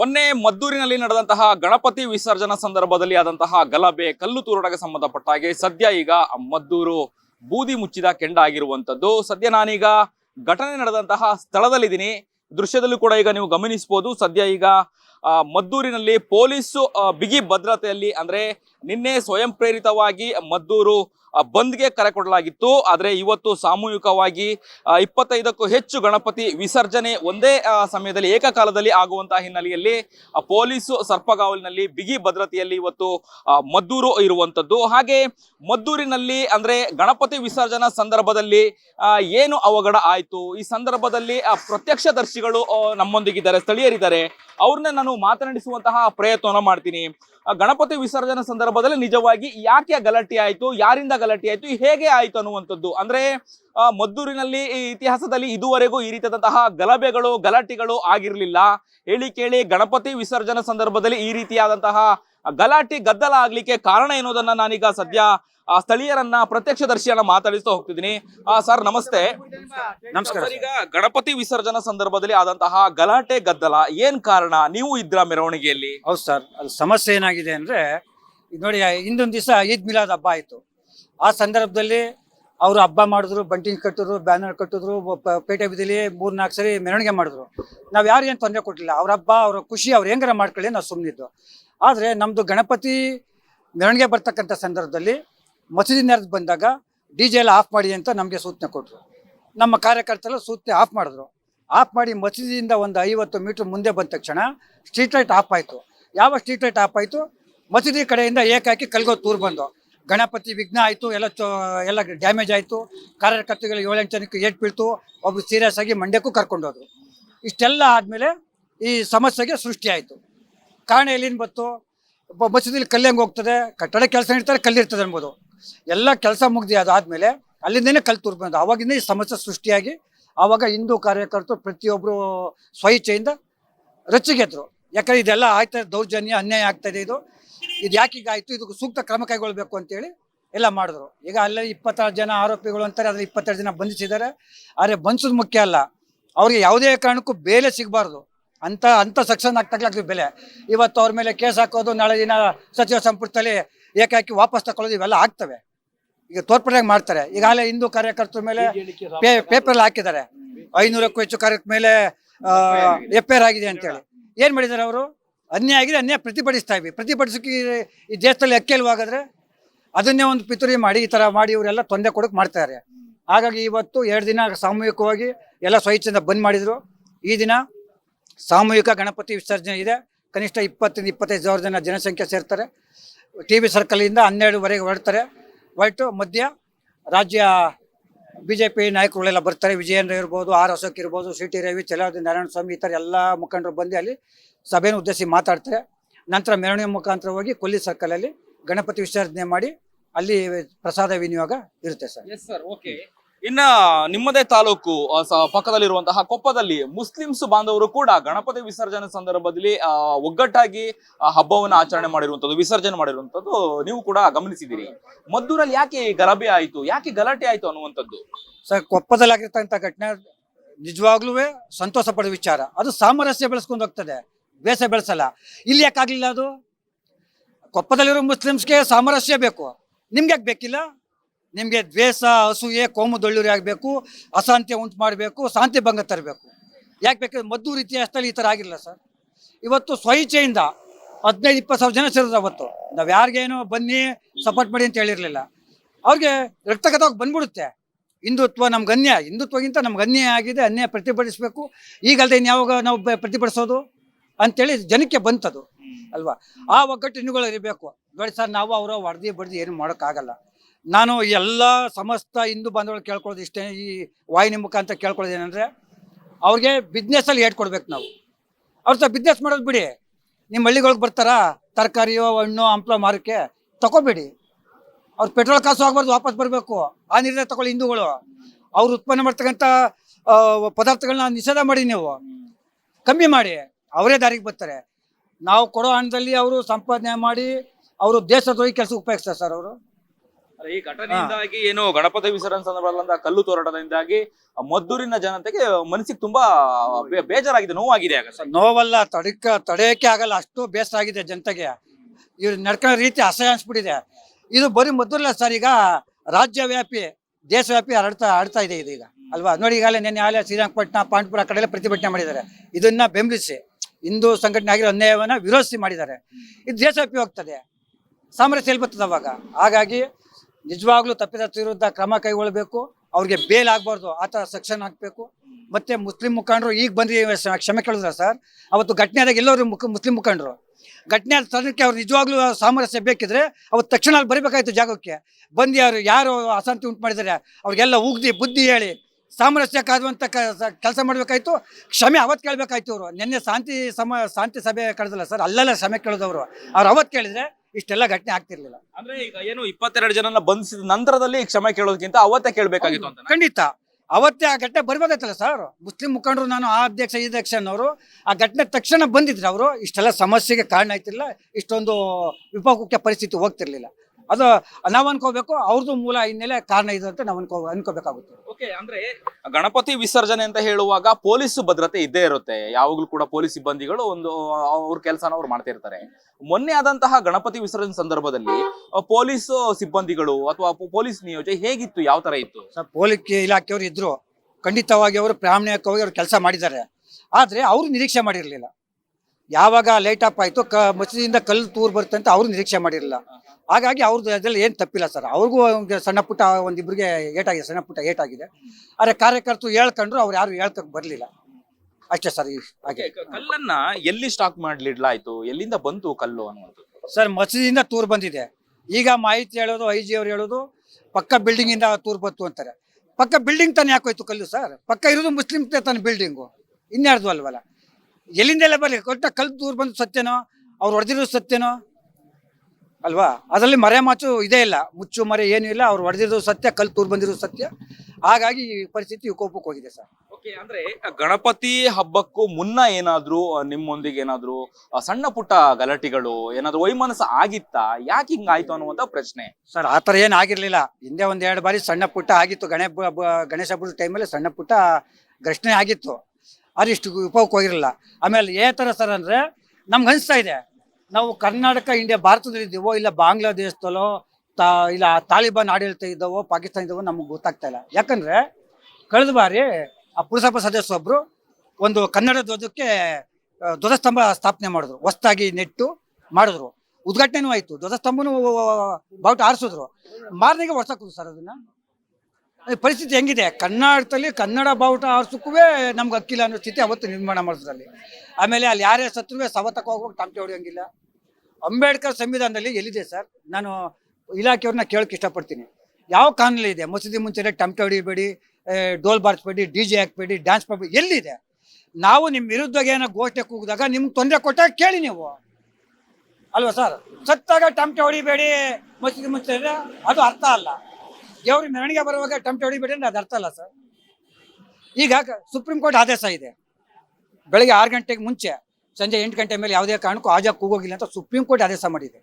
ಮೊನ್ನೆ ಮದ್ದೂರಿನಲ್ಲಿ ನಡೆದಂತಹ ಗಣಪತಿ ವಿಸರ್ಜನಾ ಸಂದರ್ಭದಲ್ಲಿ ಆದಂತಹ ಗಲಭೆ, ಕಲ್ಲು ತೂರಾಟಕ್ಕೆ ಸಂಬಂಧಪಟ್ಟ ಹಾಗೆ ಸದ್ಯ ಈಗ ಮದ್ದೂರು ಬೂದಿ ಮುಚ್ಚಿದ ಕೆಂಡ ಆಗಿರುವಂತದ್ದು ಸದ್ಯ ನಾನೀಗ ಘಟನೆ ನಡೆದಂತಹ ಸ್ಥಳದಲ್ಲಿದ್ದೀನಿ. ದೃಶ್ಯದಲ್ಲೂ ಕೂಡ ಈಗ ನೀವು ಗಮನಿಸಬಹುದು ಸದ್ಯ ಈಗ ಮದ್ದೂರಿನಲ್ಲಿ ಪೊಲೀಸು ಬಿಗಿ ಭದ್ರತೆಯಲ್ಲಿ ಅಂದ್ರೆ ನಿನ್ನೆ ಸ್ವಯಂ ಪ್ರೇರಿತವಾಗಿ ಮದ್ದೂರು ಬಂದ್ಗೆ ಕರೆ ಕೊಡಲಾಗಿತ್ತು. ಆದ್ರೆ ಇವತ್ತು ಸಾಮೂಹಿಕವಾಗಿ ಇಪ್ಪತ್ತೈದಕ್ಕೂ ಹೆಚ್ಚು ಗಣಪತಿ ವಿಸರ್ಜನೆ ಒಂದೇ ಸಮಯದಲ್ಲಿ, ಏಕಕಾಲದಲ್ಲಿ ಆಗುವಂತಹ ಹಿನ್ನೆಲೆಯಲ್ಲಿ ಪೊಲೀಸು ಸರ್ಪಗಾವಲಿನಲ್ಲಿ ಬಿಗಿ ಭದ್ರತೆಯಲ್ಲಿ ಇವತ್ತು ಮದ್ದೂರು ಇರುವಂತದ್ದು. ಹಾಗೆ ಮದ್ದೂರಿನಲ್ಲಿ ಅಂದ್ರೆ ಗಣಪತಿ ವಿಸರ್ಜನಾ ಸಂದರ್ಭದಲ್ಲಿ ಏನು ಅವಘಡ ಆಯ್ತು? ಈ ಸಂದರ್ಭದಲ್ಲಿ ಪ್ರತ್ಯಕ್ಷದರ್ಶಿಗಳು ನಮ್ಮೊಂದಿಗಿದ್ದಾರೆ, ಸ್ಥಳೀಯರಿದ್ದಾರೆ. ಅವ್ರನ್ನ ನಾನು ಮಾತನಾಡಿಸುವಂತಹ ಪ್ರಯತ್ನವನ್ನು ಮಾಡ್ತೀನಿ. ಗಣಪತಿ ವಿಸರ್ಜನೆ ಸಂದರ್ಭದಲ್ಲಿ ನಿಜವಾಗಿ ಯಾಕೆ ಗಲಾಟೆ ಆಯ್ತು? ಯಾರಿಂದ ಗಲಾಟೆ ಆಯಿತು? ಹೇಗೆ ಆಯ್ತು ಅನ್ನುವಂಥದ್ದು. ಅಂದ್ರೆ ಮದ್ದೂರಿನಲ್ಲಿ ಈ ಇತಿಹಾಸದಲ್ಲಿ ಇದುವರೆಗೂ ಈ ರೀತಿಯಾದಂತಹ ಗಲಭೆಗಳು, ಗಲಾಟೆಗಳು ಆಗಿರಲಿಲ್ಲ. ಹೇಳಿ ಕೇಳಿ ಗಣಪತಿ ವಿಸರ್ಜನೆ ಸಂದರ್ಭದಲ್ಲಿ ಈ ರೀತಿಯಾದಂತಹ ಗಲಾಟೆ ಗದ್ದಲ ಆಗ್ಲಿಕ್ಕೆ ಕಾರಣ ಏನೋದನ್ನ ನಾನೀಗ ಸದ್ಯ ಆ, ಸ್ಥಳೀಯರನ್ನ ಪ್ರತ್ಯಕ್ಷದರ್ಶಿಯನ್ನ ಮಾತಾಡಿಸ್ತಾ ಹೋಗ್ತಿದ್ದೀನಿ. ಆ, ಸರ್ ನಮಸ್ತೆ. ನಮಸ್ಕಾರ ಈಗ ಗಣಪತಿ ವಿಸರ್ಜನಾ ಸಂದರ್ಭದಲ್ಲಿ ಆದಂತಹ ಗಲಾಟೆ ಗದ್ದಲ ಏನ್ ಕಾರಣ? ನೀವು ಇದ್ರ ಮೆರವಣಿಗೆಯಲ್ಲಿ? ಹೌದು ಸರ್. ಅದು ಸಮಸ್ಯೆ ಏನಾಗಿದೆ ಅಂದ್ರೆ ಈಗ ನೋಡಿ ಹಿಂದೊಂದು ದಿವಸ ಈದ್ ಮಿಲಾದ್ ಹಬ್ಬ ಆಯಿತು. ಆ ಸಂದರ್ಭದಲ್ಲಿ ಅವರು ಹಬ್ಬ ಮಾಡಿದ್ರು ಬಂಟಿಂಗ್ ಕಟ್ಟಿದ್ರು, ಬ್ಯಾನರ್ ಕಟ್ಟಿದ್ರು ಪೇಟೆ ಬೀದಿಲಿ ಮೂರ್ ನಾಲ್ಕು ಸರಿ ಮೆರವಣಿಗೆ ಮಾಡಿದ್ರು. ನಾವು ಯಾರು ಏನು ತೊಂದರೆ ಕೊಟ್ಟಿಲ್ಲ. ಅವ್ರ ಹಬ್ಬ, ಅವ್ರ ಖುಷಿ ಅವ್ರು ಹೆಂಗಾರ ಮಾಡ್ಕೊಳ್ಳಿ ನಾವು ಸುಮ್ಮನಿದ್ದು ಆದರೆ ನಮ್ಮದು ಗಣಪತಿ ಮೆರವಣಿಗೆ ಬರ್ತಕ್ಕಂಥ ಸಂದರ್ಭದಲ್ಲಿ ಮಸೀದಿ ನೆರೆದು ಬಂದಾಗ ಡಿ ಜೆ ಎಲ್ಲ ಆಫ್ ಮಾಡಿ ಅಂತ ನಮಗೆ ಸೂಚನೆ ಕೊಟ್ಟರು ನಮ್ಮ ಕಾರ್ಯಕರ್ತರು ಸೂಚನೆ ಆಫ್ ಮಾಡಿದ್ರು. ಆಫ್ ಮಾಡಿ ಮಸೀದಿಯಿಂದ ಒಂದು ಐವತ್ತು ಮೀಟ್ರ್ ಮುಂದೆ ಬಂದ ತಕ್ಷಣ ಸ್ಟ್ರೀಟ್ ಲೈಟ್ ಆಫ್ ಆಯಿತು. ಯಾವ ಸ್ಟ್ರೀಟ್ ಲೈಟ್ ಆಫ್ ಆಯಿತು? ಮಸೀದಿ ಕಡೆಯಿಂದ ಏಕಾಕಿ ಕಲ್ಗೋ ತೂರ್ ಬಂದು. ಗಣಪತಿ ವಿಘ್ನ ಆಯಿತು, ಎಲ್ಲ ಎಲ್ಲ ಡ್ಯಾಮೇಜ್ ಆಯಿತು. ಕಾರ್ಯಕರ್ತಗಳು ಏಳೆಂಟು ಜನಕ್ಕೆ ಏಟ್ ಬೀಳ್ತು. ಒಬ್ರು ಸೀರಿಯಸ್ ಆಗಿ ಮಂಡ್ಯಕ್ಕೂ ಕರ್ಕೊಂಡೋದ್ರು ಇಷ್ಟೆಲ್ಲ ಆದಮೇಲೆ ಈ ಸಮಸ್ಯೆಗೆ ಸೃಷ್ಟಿ ಆಯಿತು. ಕಾರಣ ಎಲ್ಲಿಂದ ಬಂತು? ಒಬ್ಬ ಮಸೀದಿಲಿ ಕಲ್ಲಂಗೆ ಹೆಂಗೆ ಹೋಗ್ತದೆ? ಕಟ್ಟಡ ಕೆಲಸ ಇರ್ತಾರೆ ಕಲ್ಲಿರ್ತದೆ ಅನ್ಬೋದು. ಎಲ್ಲ ಕೆಲಸ ಮುಗ್ದಿ ಅದಾದಮೇಲೆ ಅಲ್ಲಿಂದನೇ ಕಲ್ಲು ತುರ್ಬೋದು ಆವಾಗಿಂದ ಈ ಸಮಸ್ಯೆ ಸೃಷ್ಟಿಯಾಗಿ ಆವಾಗ ಹಿಂದೂ ಕಾರ್ಯಕರ್ತರು ಪ್ರತಿಯೊಬ್ಬರು ಸ್ವಇಚ್ಛೆಯಿಂದ ರಚ್ಚಿಗೆದ್ರು. ಯಾಕಂದ್ರೆ ಇದೆಲ್ಲ ಆಯ್ತಾ, ದೌರ್ಜನ್ಯ, ಅನ್ಯಾಯ ಆಗ್ತಾಯಿದೆ ಇದು. ಇದು ಯಾಕೆ ಈಗ ಆಯ್ತು ಇದಕ್ಕೆ ಸೂಕ್ತ ಕ್ರಮ ಕೈಗೊಳ್ಬೇಕು ಅಂತೇಳಿ ಎಲ್ಲ ಮಾಡಿದ್ರು. ಈಗ ಅಲ್ಲೇ ಇಪ್ಪತ್ತಾರು ಜನ ಆರೋಪಿಗಳು ಅಂತಾರೆ ಅದ್ರಲ್ಲಿ ಇಪ್ಪತ್ತೆರಡು ಜನ ಬಂಧಿಸಿದ್ದಾರೆ. ಆದರೆ ಬಂಧಿಸೋದು ಮುಖ್ಯ ಅಲ್ಲ. ಅವ್ರಿಗೆ ಯಾವುದೇ ಕಾರಣಕ್ಕೂ ಬೇಲೆ ಸಿಗಬಾರ್ದು. ಅಂತ ಅಂತ ಸೆಕ್ಷನ್ ಆಗ್ತಾಗ್ಲಾಗ್ತದೆ ಬೆಲೆ. ಇವತ್ತು ಅವ್ರ ಮೇಲೆ ಕೇಸ್ ಹಾಕೋದು ನಾಳೆ ದಿನ ಸಚಿವ ಸಂಪುಟದಲ್ಲಿ ಏಕಾಕಿ ವಾಪಸ್ ತಗೊಳ್ಳೋದು ಇವೆಲ್ಲ ಆಗ್ತವೆ. ಈಗ ತೋರ್ಪಡೆಯಾಗಿ ಮಾಡ್ತಾರೆ. ಈಗಾಗಲೇ ಹಿಂದೂ ಕಾರ್ಯಕರ್ತರ ಮೇಲೆ ಪೇ ಪೇಪರ್ ಹಾಕಿದ್ದಾರೆ. ಐನೂರಕ್ಕೂ ಹೆಚ್ಚು ಕಾರ್ಯಕ್ರಮ ಮೇಲೆ ಎಫ್ ಐ ಆರ್ ಆಗಿದೆ ಅಂತೇಳಿ. ಏನು ಮಾಡಿದ್ದಾರೆ ಅವರು? ಅನ್ಯಾಯ ಆಗಿದೆ ಅನ್ಯಾಯ ಪ್ರತಿಭಟಿಸ್ತಾ ಇವಿ ಪ್ರತಿಭಟಿಸೋಕೆ ಈ- ದೇಶದಲ್ಲಿ ಅಕ್ಕಿ ಹಾಗಾದ್ರೆ? ಅದನ್ನೇ ಒಂದು ಪಿತೂರಿ ಮಾಡಿ ಈ ಥರ ಮಾಡಿ ಇವರೆಲ್ಲ ತೊಂದರೆ ಕೊಡೋಕೆ ಮಾಡ್ತಾರೆ. ಹಾಗಾಗಿ ಇವತ್ತು ಎರಡು ದಿನ ಸಾಮೂಹಿಕವಾಗಿ ಎಲ್ಲ ಸ್ವಚ್ಛದಿಂದ ಬಂದ್ ಮಾಡಿದರು. ಈ ದಿನ ಸಾಮೂಹಿಕ ಗಣಪತಿ ವಿಸರ್ಜನೆ ಇದೆ. ಕನಿಷ್ಠ ಇಪ್ಪತ್ತಿಂದ ಇಪ್ಪತ್ತೈದು ಸಾವಿರ ಜನ ಜನಸಂಖ್ಯೆ ಸೇರ್ತಾರೆ. ಟಿ ವಿ ಸರ್ಕಲಿಂದ ಹನ್ನೆರಡುವರೆಗೆ ಹೊರಡ್ತಾರೆ. ಹೊರಟು ಮಧ್ಯ ರಾಜ್ಯ ಬಿ ಜೆ ಪಿ ನಾಯಕರುಗಳೆಲ್ಲ ಬರ್ತಾರೆ. ವಿಜಯೇಂದ್ರ ಇರ್ಬೋದು, ಆರ್ ಅಶೋಕ್ ಇರ್ಬೋದು, ಸಿ ಟಿ ರವಿ ಚಲಾವತಿ ನಾರಾಯಣ ಸ್ವಾಮಿ ಈ ಥರ ಎಲ್ಲ ಮುಖಂಡರು ಬಂದು ಅಲ್ಲಿ ಸಭೆಯನ್ನು ಉದ್ದೇಶಿಸಿ ಮಾತಾಡ್ತಾರೆ. ನಂತರ ಮೆರವಣಿಗೆ ಮುಖಾಂತರ ಹೋಗಿ ಕೊಲ್ಲಿ ಸರ್ಕಲಲ್ಲಿ ಗಣಪತಿ ವಿಸರ್ಜನೆ ಮಾಡಿ ಅಲ್ಲಿ ಪ್ರಸಾದ ವಿನಿಯೋಗ ಇರುತ್ತೆ ಸರ್. ಸರ್ ಓಕೆ ಇನ್ನ ನಿಮ್ಮದೇ ತಾಲೂಕು ಪಕ್ಕದಲ್ಲಿರುವಂತಹ ಕೊಪ್ಪದಲ್ಲಿ ಮುಸ್ಲಿಮ್ಸ್ ಬಾಂಧವರು ಕೂಡ ಗಣಪತಿ ವಿಸರ್ಜನೆ ಸಂದರ್ಭದಲ್ಲಿ ಒಗ್ಗಟ್ಟಾಗಿ ಹಬ್ಬವನ್ನು ಆಚರಣೆ ಮಾಡಿರುವಂತದ್ದು ವಿಸರ್ಜನೆ ಮಾಡಿರುವಂತದ್ದು ನೀವು ಕೂಡ ಗಮನಿಸಿದಿರಿ ಮದ್ದೂರಲ್ಲಿ ಯಾಕೆ ಗಲಭೆ ಆಯ್ತು? ಯಾಕೆ ಗಲಾಟೆ ಆಯ್ತು ಅನ್ನುವಂಥದ್ದು? ಸರ್, ಕೊಪ್ಪದಲ್ಲಿ ಆಗಿರ್ತಕ್ಕಂಥ ಘಟನೆ ನಿಜವಾಗ್ಲೂ ಸಂತೋಷ ಪಡೋ ವಿಚಾರ. ಅದು ಸಾಮರಸ್ಯ ಬೆಳೆಸ್ಕೊಂಡು ಹೋಗ್ತದೆ. ಬೇಸ ಬೆಳೆಸಲ್ಲ. ಇಲ್ಲಿ ಯಾಕಾಗ್ಲಿಲ್ಲ ಅದು? ಕೊಪ್ಪದಲ್ಲಿರೋ ಮುಸ್ಲಿಮ್ಸ್ಗೆ ಸಾಮರಸ್ಯ ಬೇಕು. ನಿಮ್ಗೆ ಯಾಕೆ ಬೇಕಿಲ್ಲ? ನಿಮಗೆ ದ್ವೇಷ, ಅಸೂಯೆ, ಕೋಮು ದೊಳ್ಳೂರಿ ಆಗಬೇಕು, ಅಶಾಂತಿ ಉಂಟು ಮಾಡಬೇಕು, ಶಾಂತಿ ಭಂಗ ತರಬೇಕು. ಯಾಕೆ ಬೇಕು ರೀತಿಯ ಅಷ್ಟಲ್ಲಿ ಈ ಥರ ಆಗಿರಲಿಲ್ಲ ಸರ್. ಇವತ್ತು ಸ್ವಇಚ್ಛೆಯಿಂದ ಹದಿನೈದು, ಇಪ್ಪತ್ತು ಸಾವಿರ ಜನ ಸೇರಿದ್ರು ಅವತ್ತು. ನಾವು ಯಾರಿಗೇನು ಬನ್ನಿ ಸಪೋರ್ಟ್ ಮಾಡಿ ಅಂತ ಹೇಳಿರಲಿಲ್ಲ. ಅವ್ರಿಗೆ ರಕ್ತಗತವಾಗಿ ಬಂದ್ಬಿಡುತ್ತೆ. ಹಿಂದುತ್ವ ನಮ್ಗೆ ಅನ್ಯಾಯ. ಹಿಂದುತ್ವಗಿಂತ ನಮ್ಗೆ ಅನ್ಯಾಯ ಆಗಿದೆ, ಅನ್ಯಾಯ ಪ್ರತಿಭಟಿಸಬೇಕು. ಈಗಲ್ಲದೆ ಇನ್ಯಾವಾಗ ನಾವು ಪ್ರತಿಭಟಿಸೋದು? ಅಂತೇಳಿ ಜನಕ್ಕೆ ಬಂತದು. ಅಲ್ವಾ? ಆ ಒಗ್ಗಟ್ಟು ಇರಬೇಕು. ನೋಡಿ ಸರ್, ನಾವು ಅವರ ಹೊಡೆದಿ ಬಡ್ದು ಏನು ಮಾಡೋಕ್ಕಾಗಲ್ಲ. ನಾನು ಎಲ್ಲ ಸಮಸ್ತ ಹಿಂದೂ ಬಾಂಧವರು ಕೇಳ್ಕೊಳ್ಳೋದು ಇಷ್ಟೇ. ಈ ವಾಹಿನಿ ಮುಖಾಂತರ ಕೇಳ್ಕೊಳ್ಳೋದು ಏನಂದರೆ, ಅವ್ರಿಗೆ ಬಿಸ್ನೆಸ್ಸಲ್ಲಿ ಏಟ್ ಕೊಡ್ಬೇಕು ನಾವು. ಅವ್ರ ಸಹ ಬಿಸ್ನೆಸ್ ಮಾಡೋದು ಬಿಡಿ. ನಿಮ್ಮ ಹಳ್ಳಿಗಳಿಗೆ ಬರ್ತಾರಾ, ತರಕಾರಿಯೋ, ಹಣ್ಣು, ಹಂಪ್ಲ ಮಾರಕ್ಕೆ ತಗೋಬೇಡಿ ಅವ್ರು ಪೆಟ್ರೋಲ್ ಕಾಸು ಆಗಬಾರ್ದು, ವಾಪಸ್ ಬರಬೇಕು. ಆ ನಿರ್ಧಾರ ತಗೊಳ್ಳಿ ಹಿಂದೂಗಳು. ಅವ್ರು ಉತ್ಪನ್ನ ಮಾಡ್ತಕ್ಕಂಥ ಪದಾರ್ಥಗಳನ್ನ ನಿಷೇಧ ಮಾಡಿ ನೀವು. ಕಮ್ಮಿ ಮಾಡಿ. ಅವರೇ ದಾರಿಗೆ ಬರ್ತಾರೆ. ನಾವು ಕೊಡೋ ಹಣದಲ್ಲಿ ಅವರು ಸಂಪಾದನೆ ಮಾಡಿ, ಅವರು ದೇಶದ್ರೋಹಿ ಕೆಲಸ ಉಪಯೋಗಿಸ್ತಾರೆ ಸರ್ ಅವರು. ಈ ಘಟನೆಯಿಂದಾಗಿ ಏನು ಗಣಪತಿ ವಿಸರ್ಜನೆ ಸಂದರ್ಭದಲ್ಲಿ ಕಲ್ಲು ತೋರಾಟದಿಂದಾಗಿ ಮದ್ದೂರಿನ ಜನತೆಗೆ ಮನಸ್ಸಿಗೆ ತುಂಬಾ ಬೇ- ಬೇಜಾರಾಗಿದೆ ನೋವಾಗಿದೆ ಆಗ. ಸರ್ ನೋವಲ್ಲ ತಡಕ ತಡೆಯಕ್ಕೆ ಆಗಲ್ಲ ಅಷ್ಟು ಬೇಸರ ಆಗಿದೆ ಜನತೆಗೆ. ಇವ್ರು ನಡ್ಕೊಳ್ಳೋ ರೀತಿ ಅಸಹ್ಯ ಅನ್ಸ್ಬಿಟ್ಟಿದೆ ಇದು ಬರೀ ಮೊದಲ ಸರ್ ಈಗ ರಾಜ್ಯವ್ಯಾಪಿ ದೇಶವ್ಯಾಪಿ ಹರಡ್ತಾ ಆಡ್ತಾ ಇದೆ ಇದೀಗ ಅಲ್ವಾ? ನೋಡಿ ಈಗಾಗಲೇ ನಿನ್ನೆ ಆಗಲೇ ಶ್ರೀರಂಗಪಟ್ಟಣ ಪಾಂಡ್ಪುರ ಕಡೆ ಪ್ರತಿಭಟನೆ ಮಾಡಿದ್ದಾರೆ. ಇದನ್ನ ಬೆಂಬಲಿಸಿ ಹಿಂದೂ ಸಂಘಟನೆ ಆಗಿರೋ ಅನ್ಯಾಯವನ್ನ ವಿರೋಧಿಸಿ ಮಾಡಿದ್ದಾರೆ. ಇದು ದೇಶವ್ಯಾಪಿ ಹೋಗ್ತದೆ. ಸಾಮರಸ್ಯ ಎಲ್ಲಿ ಬರ್ತದೆ ಅವಾಗ. ಹಾಗಾಗಿ ನಿಜವಾಗ್ಲೂ ತಪ್ಪಿದ ವಿರುದ್ಧ ಕ್ರಮ ಕೈಗೊಳ್ಳಬೇಕು. ಅವ್ರಿಗೆ ಬೇಲ್ ಆಗ್ಬಾರ್ದು, ಆ ಥರ ಸೆಕ್ಷನ್ ಹಾಕಬೇಕು. ಮತ್ತು ಮುಸ್ಲಿಂ ಮುಖಂಡರು ಈಗ ಬಂದು ಕ್ಷಮೆ ಕೇಳಿದ್ರ ಸರ್ ಅವತ್ತು ಘಟನೆ ಆದಾಗ ಎಲ್ಲರೂ ಮುಖ, ಮುಸ್ಲಿಂ ಮುಖಂಡರು. ಘಟನೆ ಸ್ಥಳಕ್ಕೆ ಅವ್ರು ನಿಜವಾಗ್ಲೂ ಸಾಮರಸ್ಯ ಬೇಕಿದ್ರೆ ಅವತ್ತು ತಕ್ಷಣ ಅಲ್ಲಿ ಬರಬೇಕಾಯ್ತು ಜಾಗಕ್ಕೆ. ಬಂದು ಯಾರು ಯಾರು ಅಶಾಂತಿ ಉಂಟು ಮಾಡಿದ್ದಾರೆ ಅವ್ರಿಗೆಲ್ಲ ಉಗ್ದಿ ಬುದ್ಧಿ ಹೇಳಿ ಸಾಮರಸ್ಯ ಕಾದುವಂಥ ಕೆಲಸ ಮಾಡಬೇಕಾಯ್ತು. ಕ್ಷಮೆ ಅವತ್ತು ಕೇಳಬೇಕಾಯ್ತು ಅವರು ನಿನ್ನೆ ಶಾಂತಿ ಸಮ, ಶಾಂತಿ ಸಭೆ ಕಳೆದಲ್ಲ ಸರ್ ಅಲ್ಲೆಲ್ಲ ಕ್ಷಮೆ ಕೇಳಿದವರು. ಅವ್ರು ಅವತ್ತು ಕೇಳಿದ್ರೆ ಇಷ್ಟೆಲ್ಲ ಘಟನೆ ಆಗ್ತಿರ್ಲಿಲ್ಲ. ಅಂದ್ರೆ ಈಗ ಏನು ಇಪ್ಪತ್ತೆರಡು ಜನನ ಬಂಧಿಸಿದ ನಂತರದಲ್ಲಿ ಕ್ಷಮೆ ಕೇಳೋದಕ್ಕಿಂತ ಅವತ್ತೇ ಕೇಳಬೇಕಾಗಿತ್ತು ಅಂತ ಖಂಡಿತ. ಅವತ್ತೇ ಆ ಘಟನೆ ಬರ್ಬೇಕಾಯ್ತಲ್ಲ ಸರ್ ಮುಸ್ಲಿಂ ಮುಖಂಡರು ನಾನು ಆ ಅಧ್ಯಕ್ಷ ಈ ಅಧ್ಯಕ್ಷ ಅನ್ನೋರು ಆ ಘಟನೆ ತಕ್ಷಣ ಬಂದಿದ್ರು ಅವರು. ಇಷ್ಟೆಲ್ಲ ಸಮಸ್ಯೆಗೆ ಕಾರಣ ಆಯ್ತಿಲ್ಲ ಇಷ್ಟೊಂದು ವಿಪಕ್ಷ ಪರಿಸ್ಥಿತಿ ಹೋಗ್ತಿರ್ಲಿಲ್ಲ. ಅದು ನಾವು ಅನ್ಕೋಬೇಕು ಅವ್ರದ್ದು ಮೂಲ ಹಿನ್ನೆಲೆ ಕಾರಣ ಇದೆ ಅಂತ ನಾವು ಅನ್ಕೋ ಅನ್ಕೋಬೇಕಾಗುತ್ತೆ. ಓಕೆ ಅಂದ್ರೆ ಗಣಪತಿ ವಿಸರ್ಜನೆ ಅಂತ ಹೇಳುವಾಗ ಪೊಲೀಸ್ ಭದ್ರತೆ ಇದ್ದೇ ಇರುತ್ತೆ. ಯಾವಾಗ್ಲೂ ಕೂಡ ಪೊಲೀಸ್ ಸಿಬ್ಬಂದಿಗಳು ಒಂದು ಅವ್ರ ಕೆಲಸನ ಅವ್ರು ಮಾಡ್ತಾ ಇರ್ತಾರೆ. ಮೊನ್ನೆ ಆದಂತಹ ಗಣಪತಿ ವಿಸರ್ಜನೆ ಸಂದರ್ಭದಲ್ಲಿ ಪೊಲೀಸ್ ಸಿಬ್ಬಂದಿಗಳು ಅಥವಾ ಪೊಲೀಸ್ ನಿಯೋಜನೆ ಹೇಗಿತ್ತು ಯಾವ ತರ ಇತ್ತು? ಸರ್ ಪೊಲೀಸ್ ಇಲಾಖೆಯವರು ಇದ್ರು. ಖಂಡಿತವಾಗಿ ಅವರು ಪ್ರಾಮಾಣಿಕವಾಗಿ ಅವ್ರು ಕೆಲಸ ಮಾಡಿದ್ದಾರೆ. ಆದರೆ ಅವರು ನಿರೀಕ್ಷೆ ಮಾಡಿರಲಿಲ್ಲ. ಯಾವಾಗ ಲೈಟ್ ಆಫ್ ಆಯ್ತು ಕ ಮಸೀದಿಯಿಂದ ಕಲ್ಲು ತೂರ್ ಬರುತ್ತೆ ಅಂತ ಅವರು ನಿರೀಕ್ಷೆ ಮಾಡಿರಲಿಲ್ಲ. ಹಾಗಾಗಿ ಅವ್ರದ್ದು ಅದರಲ್ಲಿ ಏನು ತಪ್ಪಿಲ್ಲ ಸರ್. ಅವ್ರಿಗೂ ಒಂದು ಸಣ್ಣ ಪುಟ್ಟ ಒಂದಿಬ್ಬರಿಗೆ ಏಟಾಗಿದೆ ಸಣ್ಣ ಪುಟ್ಟ ಏಟಾಗಿದೆ. ಆದರೆ ಕಾರ್ಯಕರ್ತರು ಹೇಳ್ಕೊಂಡ್ರು ಅವ್ರು ಯಾರು ಹೇಳ್ಕಕ್ಕೆ ಬರಲಿಲ್ಲ. ಅಷ್ಟೇ ಸರ್ ಹಾಗೆ. ಕಲ್ಲನ್ನ ಎಲ್ಲಿ ಸ್ಟಾಕ್ ಮಾಡ್ಲಿಡ್ಲಾಯ್ತು? ಎಲ್ಲಿಂದ ಬಂತು ಕಲ್ಲು ಅನ್ನೋದು ಸರ್ ಮಸೀದಿಯಿಂದ ತೂರ್ ಬಂದಿದೆ. ಈಗ ಮಾಹಿತಿ ಹೇಳೋದು ಐ ಜಿ ಅವ್ರು ಹೇಳೋದು ಪಕ್ಕ ಬಿಲ್ಡಿಂಗಿಂದ ತೂರು ಬಂತು ಅಂತಾರೆ. ಪಕ್ಕ ಬಿಲ್ಡಿಂಗ್ ತಾನೇ ಯಾಕೋಯ್ತು ಕಲ್ಲು ಸರ್? ಪಕ್ಕ ಇರೋದು ಮುಸ್ಲಿಂ ತಾನೆ ಬಿಲ್ಡಿಂಗು. ಇನ್ಯಾರ್ದು ಅಲ್ವಲ್ಲ? ಎಲ್ಲಿಂದೆಲ್ಲ ಬರಲಿ? ಕೊಟ್ಟ ಕಲ್ಲು ತೂರ್ ಬಂದು ಸತ್ಯನೋ? ಅವ್ರು ಹೊಡೆದಿರೋದು ಸತ್ಯನೋ? ಅಲ್ವಾ? ಅದರಲ್ಲಿ ಮರೆ ಮಾಚು ಇದೇ ಇಲ್ಲ. ಮುಚ್ಚು ಮರೆ ಏನು ಇಲ್ಲ. ಅವ್ರು ಹೊಡೆದಿರೋದು ಸತ್ಯ ಕಲ್ ತೂರ್ ಬಂದಿರೋದು ಸತ್ಯ. ಹಾಗಾಗಿ ಈ ಪರಿಸ್ಥಿತಿ ವಿಕೋಪಕ್ಕೆ ಹೋಗಿದೆ ಸರ್. ಓಕೆ ಅಂದ್ರೆ ಗಣಪತಿ ಹಬ್ಬಕ್ಕೂ ಮುನ್ನ ಏನಾದ್ರೂ ನಿಮ್ಮೊಂದಿಗೆ ಏನಾದ್ರೂ ಸಣ್ಣ ಪುಟ್ಟ ಗಲಾಟೆಗಳು ಏನಾದ್ರೂ ವೈಮನಸ್ಸು ಆಗಿತ್ತಾ? ಯಾಕೆ ಹಿಂಗಾಯ್ತು ಅನ್ನುವಂತ ಪ್ರಶ್ನೆ. ಸರ್ ಆ ಥರ ಏನು ಆಗಿರಲಿಲ್ಲ. ಹಿಂದೆ ಒಂದ್ ಎರಡು ಬಾರಿ ಸಣ್ಣ ಪುಟ್ಟ ಆಗಿತ್ತು. ಗಣೇ ಹಬ್ಬ- ಹಬ್ಬ- ಗಣೇಶ ಹಬ್ಬದ ಟೈಮಲ್ಲಿ ಸಣ್ಣ ಪುಟ್ಟ ಘರ್ಷಣೆ ಆಗಿತ್ತು. ಆದ್ರೆ ಇಷ್ಟು ಉಪಯೋಗಕ್ಕೆ ಹೋಗಿರಲಿಲ್ಲ. ಆಮೇಲೆ ಏ ಥರ ಸರ್ ಅಂದ್ರೆ ನಮ್ಗೆ ಅನಿಸ್ತಾ ಇದೆ. ನಾವು ಕರ್ನಾಟಕ, ಇಂಡಿಯಾ, ಭಾರತದಲ್ಲಿ ಇದ್ದೀವೋ ಇಲ್ಲ ಬಾಂಗ್ಲಾದೇಶದಲ್ಲೋ ತಾ, ಇಲ್ಲ ತಾಲಿಬಾನ್ ಆಡಳಿತ ಇದ್ದವೋ, ಪಾಕಿಸ್ತಾನ ಇದ್ದವೋ ನಮ್ಗೆ ಗೊತ್ತಾಗ್ತಾ ಇಲ್ಲ. ಯಾಕಂದ್ರೆ ಕಳೆದ ಬಾರಿ ಆ ಪುರಸಭಾ ಸದಸ್ಯೊಬ್ಬರು ಒಂದು ಕನ್ನಡ ಧ್ವಜಕ್ಕೆ ಧ್ವಜಸ್ತಂಭ ಸ್ಥಾಪನೆ ಮಾಡಿದ್ರು. ಹೊಸ್ತಾಗಿ ನೆಟ್ಟು ಮಾಡಿದ್ರು. ಉದ್ಘಾಟನೆನೂ ಆಯ್ತು. ಧ್ವಜಸ್ತಂಭನೂ ಬಾವುಟ ಆರಿಸಿದ್ರು. ಮಾರನೆಗೆ ಹೊಡ್ಸಕ್ಕೂ ಸರ್ ಅದನ್ನ. ಪರಿಸ್ಥಿತಿ ಹೆಂಗಿದೆ? ಕರ್ನಾಟಕದಲ್ಲಿ ಕನ್ನಡ ಬಾವುಟ ಆರಿಸಕ್ಕೂ ನಮ್ಗೆ ಅಕ್ಕಿಲ್ಲ ಅನ್ನೋ ಸ್ಥಿತಿ ಅವತ್ತು ನಿರ್ಮಾಣ ಮಾಡಿದ್ರಲ್ಲಿ. ಆಮೇಲೆ ಅಲ್ಲಿ ಯಾರೇ ಸತ್ರುವೆ ಸವತಕ್ಕೆ ಹೋಗೋಕೆ ಟಮಟೆ ಹೊಡೆಯೋಂಗಿಲ್ಲ. ಅಂಬೇಡ್ಕರ್ ಸಂವಿಧಾನದಲ್ಲಿ ಎಲ್ಲಿದೆ ಸರ್? ನಾನು ಇಲಾಖೆಯವ್ರನ್ನ ಕೇಳಕ್ಕೆ ಇಷ್ಟಪಡ್ತೀನಿ. ಯಾವ ಕಾನೂನಲ್ಲಿ ಇದೆ? ಮಸೀದಿ ಮುಂಚೆ ಟಮಟೆ ಹೊಡಿಬೇಡಿ ಡೋಲ್ ಬಾರಿಸ್ಬೇಡಿ, ಡಿ ಜೆ ಹಾಕ್ಬೇಡಿ, ಡ್ಯಾನ್ಸ್ ಮಾಡಬೇಡಿ, ಎಲ್ಲಿದೆ? ನಾವು ನಿಮ್ಮ ವಿರುದ್ಧ ಏನೋ ಘೋಷಣೆ ಕೂಗಿದಾಗ ನಿಮ್ಗೆ ತೊಂದರೆ ಕೊಟ್ಟಾಗ ಕೇಳಿ ನೀವು. ಅಲ್ವಾ ಸರ್? ಸತ್ತಾಗ ಟಮಟೆ ಹೊಡಿಬೇಡಿ, ಮಸೀದಿ ಮುಂಚೆ ಅದು ಅರ್ಥ ಅಲ್ಲ. ದೇವ್ರ ಮೆರವಣಿಗೆ ಬರುವಾಗ ಟಮಟೆ ಹೊಡಿಬೇಡಿ ಅಂದ್ರೆ ಅದು ಅರ್ಥ ಅಲ್ಲ ಸರ್. ಈಗ ಸುಪ್ರೀಂ ಕೋರ್ಟ್ ಆದೇಶ ಇದೆ. ಬೆಳಗ್ಗೆ ಆರು ಗಂಟೆಗೆ ಮುಂಚೆ ಸಂಜೆ ಎಂಟು ಗಂಟೆ ಮೇಲೆ ಯಾವುದೇ ಕಾರಣಕ್ಕೂ ಆಜಾ ಕೂಗೋಗಿಲ್ಲ ಅಂತ ಸುಪ್ರೀಂ ಕೋರ್ಟ್ ಆದೇಶ ಮಾಡಿದೆ.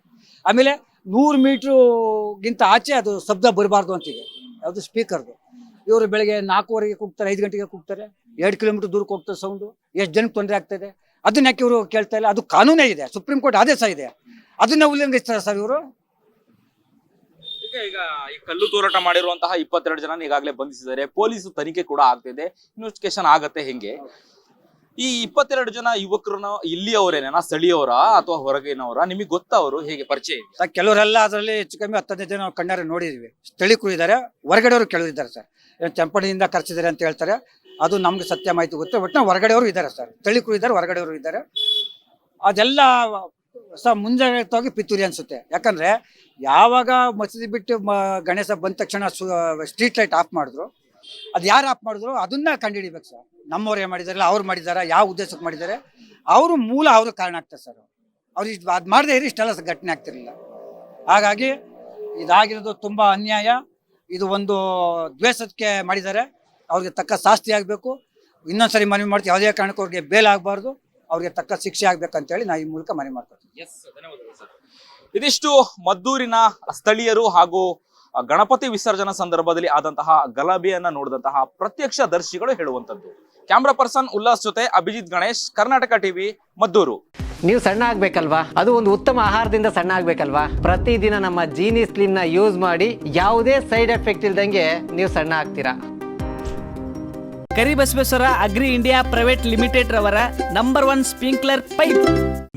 ಆಮೇಲೆ ನೂರು ಮೀಟ್ರುಗಿಂತ ಆಚೆ ಅದು ಶಬ್ದ ಬರಬಾರ್ದು ಅಂತಿದೆ. ಯಾವುದು ಸ್ಪೀಕರ್ದು. ಇವರು ಬೆಳಗ್ಗೆ ನಾಲ್ಕೂವರೆಗೆ ಕೂಗ್ತಾರೆ, ಐದು ಗಂಟೆಗೆ ಕೂಗ್ತಾರೆ, ಎರಡು ಕಿಲೋಮೀಟರ್ ದೂರಕ್ಕೆ ಹೋಗ್ತಾರೆ ಸೌಂಡು ಎಷ್ಟು ಜನಕ್ಕೆ ತೊಂದರೆ ಆಗ್ತದೆ? ಅದನ್ನ ಯಾಕೆ ಇವರು ಕೇಳ್ತಾ ಇಲ್ಲ? ಅದು ಕಾನೂನೇ ಇದೆ, ಸುಪ್ರೀಂ ಕೋರ್ಟ್ ಆದೇಶ ಇದೆ. ಅದನ್ನ ಉಲ್ಲಂಘಿಸ್ತಾರೆ ಸರ್ ಇವರು. ಈಗ ಈ ಕಲ್ಲು ತೂರಾಟ ಮಾಡಿರುವಂತಹ ಇಪ್ಪತ್ತೆರಡು ಜನ ಈಗಾಗಲೇ ಬಂಧಿಸಿದ್ದಾರೆ. ಪೊಲೀಸ್ ತನಿಖೆ ಕೂಡ ಆಗ್ತಿದೆ. ಇನ್ವೆಸ್ಟಿಗೇಷನ್ ಆಗತ್ತೆ ಹೆಂಗೆ? ಈ ಇಪ್ಪತ್ತೆರಡು ಜನ ಯುವಕರನ್ನ ಇಲ್ಲಿಯವರೇನ ಸ್ಥಳೀಯವರ ಅಥವಾ ಹೊರಗಿನವರ? ನಿಮಗೆ ಗೊತ್ತಾ ಅವರು ಹೇಗೆ ಪರಿಚಯ ಇದೆ? ಕೆಲವರೆಲ್ಲ ಅದರಲ್ಲಿ ಹೆಚ್ಚು ಕಮ್ಮಿ ಹತ್ತನೇ ಜನ ಕಣ್ಣಾರೆ ನೋಡಿದ್ವಿ. ಸ್ಥಳೀಕರು ಇದ್ದಾರೆ ಹೊರಗಡೆಯವರು ಕೆಲವರು ಇದ್ದಾರೆ ಸರ್ ಚಂಪಣಿಯಿಂದ ಕರ್ಸಿದ್ದಾರೆ ಅಂತ ಹೇಳ್ತಾರೆ, ಅದು ನಮ್ಗೆ ಸತ್ಯ ಮಾಹಿತಿ ಗೊತ್ತು ಒಟ್ಟು ಹೊರಗಡೆಯವರು ಇದ್ದಾರೆ ಸರ್. ಸ್ಥಳೀಕರು ಇದ್ದಾರೆ ಹೊರಗಡೆಯವರು ಇದ್ದಾರೆ ಅದೆಲ್ಲ ಸಹ ಮುಂಜಾಗ್ರತವಾಗಿ ಪಿತೂರಿ ಅನ್ಸುತ್ತೆ. ಯಾಕಂದ್ರೆ, ಯಾವಾಗ ಮಸೀದಿ ಬಿಟ್ಟು ಗಣೇಶ ಬಂದ ತಕ್ಷಣ ಸ್ಟ್ರೀಟ್ ಲೈಟ್ ಆಫ್ ಮಾಡಿದ್ರು ಅದು ಯಾರು ಆಪ್ ಮಾಡಿದ್ರು ಅದನ್ನ ಕಂಡುಹಿಡಿಬೇಕು ಸರ್ ನಮ್ಮವ್ರು ಏನು ಮಾಡಿದಾರಲ್ಲ ಅವ್ರು ಮಾಡಿದಾರ, ಯಾವ ಉದ್ದೇಶಕ್ಕೆ ಮಾಡಿದ್ದಾರೆ ಅವರು ಮೂಲ ಅವರು ಕಾರಣ ಆಗ್ತಾರೆ ಸರ್ ಅವ್ರು ಇಷ್ಟು ಅದು ಮಾಡದೇ ಇರಿ ಇಷ್ಟೆಲ್ಲ ಘಟನೆ ಆಗ್ತಿರಲಿಲ್ಲ. ಹಾಗಾಗಿ ಇದಾಗಿರೋದು ತುಂಬ ಅನ್ಯಾಯ. ಇದು ಒಂದು ದ್ವೇಷಕ್ಕೆ ಮಾಡಿದ್ದಾರೆ ಅವ್ರಿಗೆ ತಕ್ಕ ಶಾಸ್ತಿ ಆಗಬೇಕು. ಇನ್ನೊಂದ್ಸರಿ ಮನವಿ ಮಾಡ್ತೀವಿ. ಯಾವುದೇ ಕಾರಣಕ್ಕೂ ಅವ್ರಿಗೆ ಬೇಲ್ ಆಗಬಾರ್ದು. ಅವ್ರಿಗೆ ತಕ್ಕ ಶಿಕ್ಷೆ ಆಗ್ಬೇಕಂತೇಳಿ ನಾ ಈ ಮೂಲಕ ಮನವಿ ಮಾಡ್ಕೊತೀನಿ ಇದಿಷ್ಟು ಮದ್ದೂರಿನ ಸ್ಥಳೀಯರು ಹಾಗೂ ಗಣಪತಿ ವಿಸರ್ಜನಾ ಸಂದರ್ಭದಲ್ಲಿ ಆದಂತಹ ಗಲಭೆಯನ್ನ ನೋಡಿದಂತಹ ಪ್ರತ್ಯಕ್ಷ ದರ್ಶಿಗಳು ಹೇಳುವಂತದ್ದು ಕ್ಯಾಮ್ರಾ ಪರ್ಸನ್ ಉಲ್ಲಾಸ್ ಜೊತೆ ಅಭಿಜಿತ್ ಗಣೇಶ್ ಕರ್ನಾಟಕ ಟಿವಿ ಮದ್ದೂರು. ನೀವು ಸಣ್ಣ ಆಗ್ಬೇಕಲ್ವಾ? ಅದು ಒಂದು ಉತ್ತಮ ಆಹಾರದಿಂದ ಸಣ್ಣ ಆಗ್ಬೇಕಲ್ವಾ? ಪ್ರತಿದಿನ ನಮ್ಮ ಜೀನಿ ಸ್ಲಿಮ್ನ ಯೂಸ್ ಮಾಡಿ ಯಾವುದೇ ಸೈಡ್ ಎಫೆಕ್ಟ್ ಇಲ್ದಂಗೆ ನೀವು ಸಣ್ಣ ಆಗ್ತೀರಾ? Karibasaveshwara agri India private limited ರವರ ನಂಬರ್ ಒನ್ ಸ್ಪ್ರಿಂಕ್ಲರ್ ಪೈಪ್.